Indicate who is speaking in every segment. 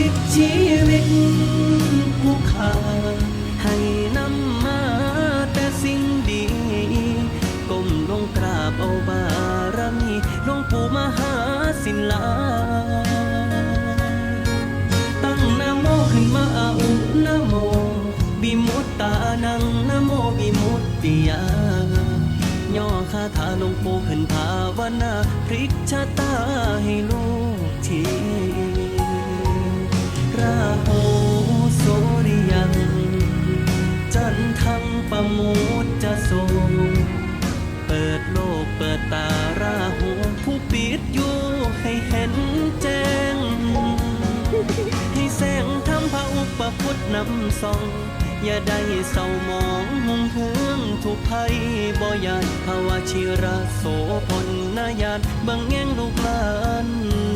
Speaker 1: ลิดชีวิตผู้ขาให้นำมาแต่สิ่งดีก้มลงกราบเอาบารมีหลวงปู่มหาศิลา ตั้งนโมขึ้นมาอาอุนโม บิมุตตานังนโมบิมุตติยาย่อคาถาหลวงปู่ขึ้นภาวนาพลิกชะตาให้ลูกที ให้เห็นแจ้ง ให้แสงทำพระอุปพุทธนำส่อง อย่าได้เศร้าหมองหุงเฮืองทุกภัยบ่ยานภาวะชิระโสพลนายานบังแง่งลูกหลาน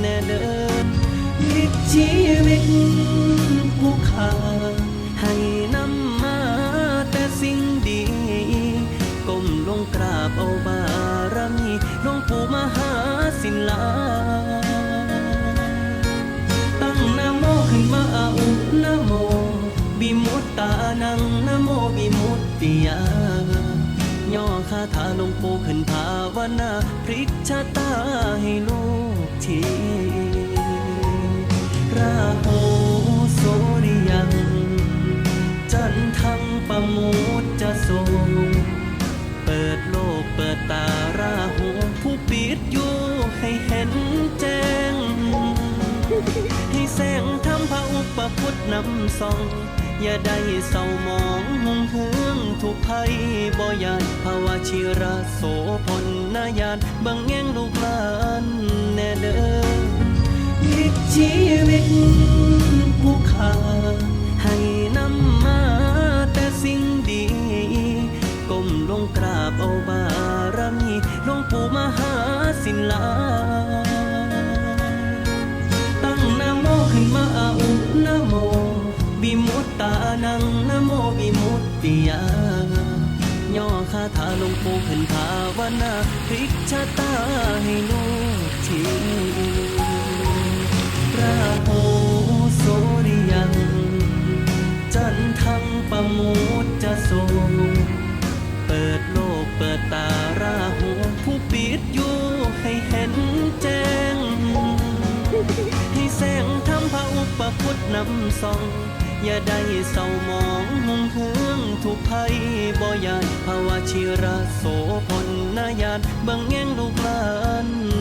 Speaker 1: แน่เดินลิดชีวิตผู้ขาานังนโมบิมุตติยา ย่อคาถาลงปูขึ้นภาวนาพลิกชะตาให้ลูกทีราหูโสริยัง จันทังปะมุจจะทรงเปิดโลกเปิดตาราหูผู้ปิดอยู่ให้เห็นแจ้ง ให้แสงทำพระอุปพุทธนำส่อง อย่าได้เศร้าหมองหงเฮืองทุกภัยบ่ยานภาวะชิระโสพลนายานบังแง่งลูกหลานแน่เด้อลิดชีวิตผู้ขาให้นำมาแต่สิ่งดีก้มลงกราบเอาบารมีหลวงปู่มหาศิลาตั้งนะโมขึ้นมาอา นังนโมบิมุตติยา ย่อคาถาลงปูขึ้นภาวนาพลิกชะตาให้ลูกทีราหูโสริยัง จันทังปะมุจจะทรงเปิดโลกเปิดตาราหูผู้ปิดอยู่ให้เห็นแจ้ง ให้แสงทำพระอุปพุทธนำส่อง อย่าได้เศร้าหมองมุงเฮืองทุกภัยบ่ยานภาวะชิระโสพลนายานบังแง่งลูกหลาน